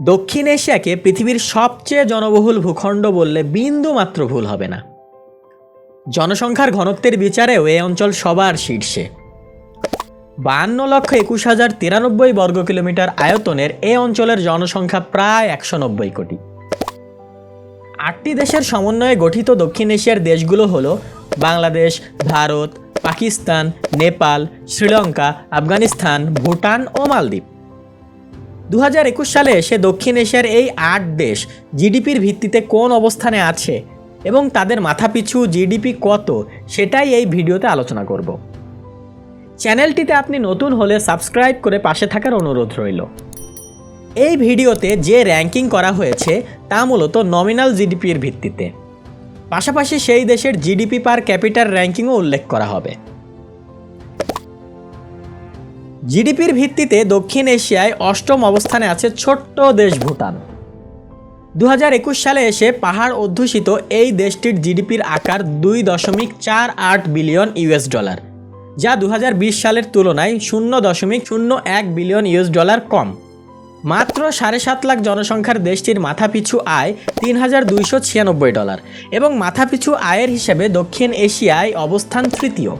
দক্ষিণ এশিয়াকে পৃথিবীর সবচেয়ে জনবহুল ভূখণ্ড বললে বিন্দু মাত্র ভুল হবে না। জনসংখ্যার ঘনত্বের বিচারেও এই অঞ্চল সবার শীর্ষে। বাহান্ন লক্ষ একুশ হাজার তিরানব্বই বর্গ কিলোমিটার আয়তনের এ অঞ্চলের জনসংখ্যা প্রায় একশো নব্বই কোটি। আটটি দেশের সমন্বয়ে গঠিত দক্ষিণ এশিয়ার দেশগুলো হলো বাংলাদেশ, ভারত, পাকিস্তান, নেপাল, শ্রীলঙ্কা, আফগানিস্তান, ভুটান ও মালদ্বীপ। দু হাজার একুশ সালে সে দক্ষিণ এশিয়ার এই আট দেশ জিডিপির ভিত্তিতে কোন অবস্থানে আছে এবং তাদের মাথাপিছু জিডিপি কত সেটাই এই ভিডিওতে আলোচনা করব। চ্যানেলটিতে আপনি নতুন হলে সাবস্ক্রাইব করে পাশে থাকার অনুরোধ রইল। এই ভিডিওতে যে র্যাঙ্কিং করা হয়েছে তা মূলত নমিনাল জিডিপির ভিত্তিতে। পাশাপাশি সেই দেশের জিডিপি পার ক্যাপিটাল র্যাঙ্কিংও উল্লেখ করা হবে। জিডিপির ভিত্তিতে দক্ষিণ এশিয়ায় অষ্টম অবস্থানে আছে ছোট্ট দেশ ভুটান। দু হাজার একুশ সালে এসে পাহাড় অধ্যুষিত এই দেশটির জিডিপির আকার দুই দশমিক চার আট বিলিয়ন ইউএস ডলার, যা দু হাজার বিশ সালের তুলনায় শূন্য দশমিক শূন্য এক বিলিয়ন ইউএস ডলার কম। মাত্র সাড়ে সাত লাখ জনসংখ্যার দেশটির মাথাপিছু আয় তিন হাজার দুইশো ছিয়ানব্বই ডলার এবং মাথাপিছু আয়ের হিসেবে দক্ষিণ এশিয়ায় অবস্থান তৃতীয়।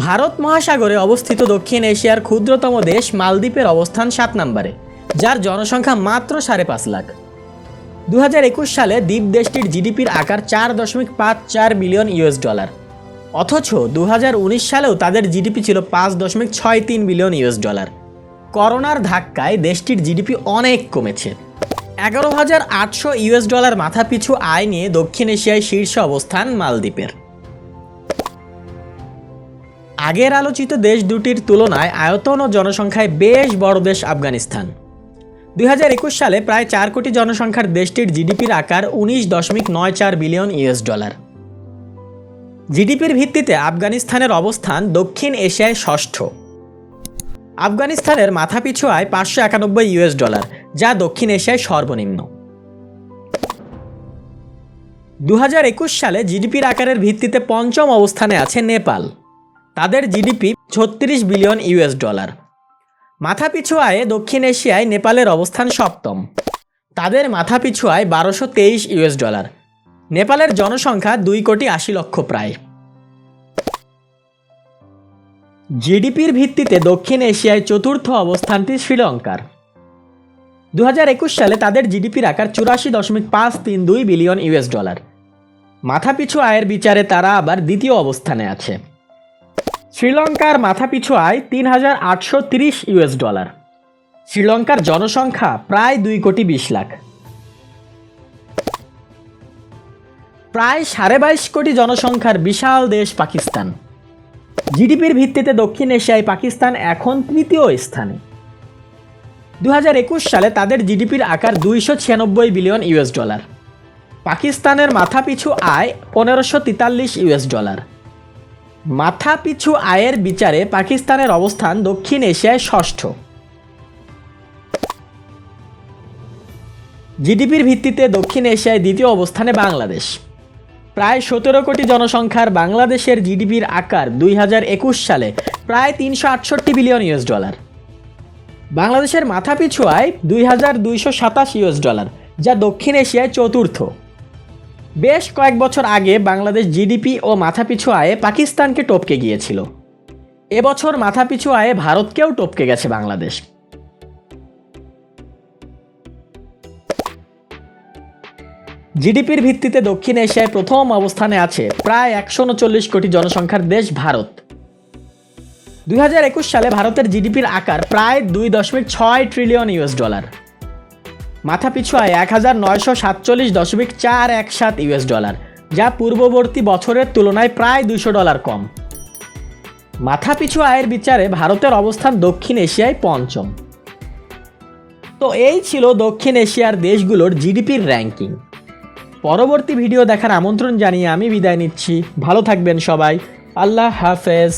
ভারত মহাসাগরে অবস্থিত দক্ষিণ এশিয়ার ক্ষুদ্রতম দেশ মালদ্বীপের অবস্থান সাত নম্বরে, যার জনসংখ্যা মাত্র সাড়ে পাঁচ লাখ। দু হাজার একুশ সালে দ্বীপ দেশটির জিডিপির আকার চার দশমিক পাঁচ চার বিলিয়ন ইউএস ডলার। অথচ দু হাজার উনিশ সালেও তাদের জিডিপি ছিল পাঁচ দশমিক ছয় তিন বিলিয়ন ইউএস ডলার। করোনার ধাক্কায় দেশটির জিডিপি অনেক কমেছে। এগারো হাজার আটশো ইউএস ডলার মাথাপিছু আয় নিয়ে দক্ষিণ এশিয়ায় শীর্ষ অবস্থান মালদ্বীপের। আগের আলোচিত দেশ দুটির তুলনায় আয়তন ও জনসংখ্যায় বেশ বড় দেশ আফগানিস্তান। দুই হাজার একুশ সালে প্রায় চার কোটি জনসংখ্যার দেশটির জিডিপির আকার উনিশ দশমিক নয় চার বিলিয়ন ইউএস ডলার। জিডিপির ভিত্তিতে আফগানিস্তানের অবস্থান দক্ষিণ এশিয়ায় ষষ্ঠ। আফগানিস্তানের মাথাপিছু আয় পাঁচশো একানব্বই ইউএস ডলার, যা দক্ষিণ এশিয়ায় সর্বনিম্ন। দু হাজার একুশ সালে জিডিপির আকারের ভিত্তিতে পঞ্চম অবস্থানে আছে নেপাল। তাদের জিডিপি ছত্রিশ বিলিয়ন ইউএস ডলার। মাথাপিছু আয়ে দক্ষিণ এশিয়ায় নেপালের অবস্থান সপ্তম। তাদের মাথাপিছু আয় বারোশো তেইশ ইউএস ডলার। নেপালের জনসংখ্যা দুই কোটি আশি লক্ষ প্রায়। জিডিপির ভিত্তিতে দক্ষিণ এশিয়ায় চতুর্থ অবস্থানটি শ্রীলঙ্কার। দু হাজার একুশ সালে তাদের জিডিপির আকার চুরাশি দশমিক পাঁচ তিন দুই বিলিয়ন ইউএস ডলার। মাথাপিছু আয়ের বিচারে তারা আবার দ্বিতীয় অবস্থানে আছে। শ্রীলঙ্কার মাথাপিছু আয় তিন হাজার আটশো তিরিশ ইউএস ডলার। শ্রীলঙ্কার জনসংখ্যা প্রায় দুই কোটি বিশ লাখ। প্রায় সাড়ে বাইশ কোটি জনসংখ্যার বিশাল দেশ পাকিস্তান। জিডিপির ভিত্তিতে দক্ষিণ এশিয়ায় পাকিস্তান এখন তৃতীয় স্থানে। দু হাজার একুশ সালে তাদের জিডিপির আকার দুইশো ছিয়ানব্বই বিলিয়ন ইউএস ডলার। পাকিস্তানের মাথাপিছু আয় পনেরোশো তেতাল্লিশ ইউএস ডলার। মাথাপিছু আয়ের বিচারে পাকিস্তানের অবস্থান দক্ষিণ এশিয়ায় ষষ্ঠ। জিডিপির ভিত্তিতে দক্ষিণ এশিয়ায় দ্বিতীয় অবস্থানে বাংলাদেশ। প্রায় সতেরো কোটি জনসংখ্যার বাংলাদেশের জিডিপির আকার দুই হাজার একুশ সালে প্রায় তিনশো আটষট্টি বিলিয়ন ইউএস ডলার। বাংলাদেশের মাথাপিছু আয় দুই হাজার দুইশো সাতাশ ইউএস ডলার, যা দক্ষিণ এশিয়ায় চতুর্থ। বেশ কয়েক বছর আগে বাংলাদেশ জিডিপি ও মাথাপিছু আয়ে পাকিস্তানকে টপকে গিয়েছিল। এবছর মাথাপিছু আয়ে ভারতকেও টপকে গেছে বাংলাদেশ। জিডিপির ভিত্তিতে দক্ষিণ এশিয়ায় প্রথম অবস্থানে আছে প্রায় একশো উনচল্লিশ কোটি জনসংখ্যার দেশ ভারত। দু হাজার একুশ সালে ভারতের জিডিপির আকার প্রায় দুই দশমিক ছয় ট্রিলিয়ন ইউএস ডলার মাথাপিছু আয় এক হাজার নয়শো সাতচল্লিশ দশমিক চার এক সাত ইউএস ডলার, যা পূর্ববর্তী বছরের তুলনায় প্রায় দুশো ডলার কম। মাথাপিছু আয়ের বিচারে ভারতের অবস্থান দক্ষিণ এশিয়ায় পঞ্চম। তো এই ছিল দক্ষিণ এশিয়ার দেশগুলোর জিডিপির র্যাঙ্কিং পরবর্তী ভিডিও দেখার আমন্ত্রণ জানিয়ে আমি বিদায় নিচ্ছি। ভালো থাকবেন সবাই। আল্লাহ হাফেজ।